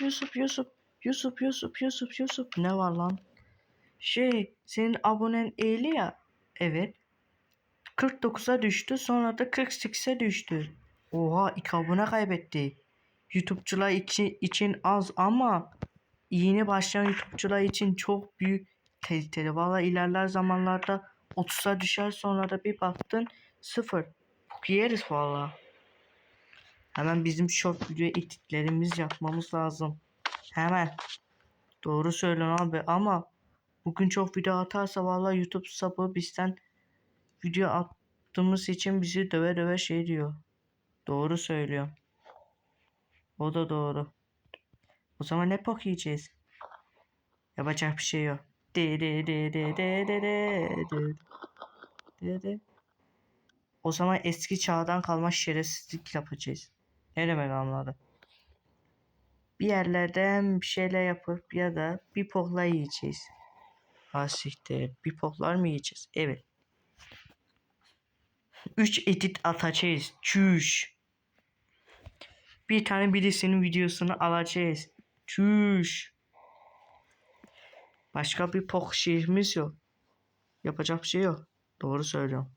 Yusuf Yusuf Yusuf Yusuf Yusuf Yusuf ne var lan? Şey senin abonen 50 ya. Evet. 49'a düştü sonra da 48'e düştü. Oha iki abone kaybetti. YouTube'cular için, için az ama yeni başlayan YouTube'cular için çok büyük tehlikeli. Valla ilerler zamanlarda 30'a düşer sonra da bir baktın sıfır. Yeriz valla. Hemen bizim short video editlerimiz yapmamız lazım. Hemen. Doğru söylüyorsun abi ama bugün çok video atarsa valla YouTube sapı bizden video attığımız için bizi döve döve şey diyor. Doğru söylüyor. O da doğru. O zaman ne pok yiyeceğiz? Yapacak bir şey yok. De de de de de de de de de. O zaman eski çağdan kalma şerefsizlik yapacağız. Ne demek anladım? Bir yerlerden bir şeyler yapıp ya da bir pokla yiyeceğiz. Ha siktir. Bir poklar mı yiyeceğiz? Evet. 3 edit atacağız. Çüş. Bir tane birisinin videosunu alacağız. Çüş. Başka bir pok şeyimiz yok. Yapacak bir şey yok. Doğru söylüyorum.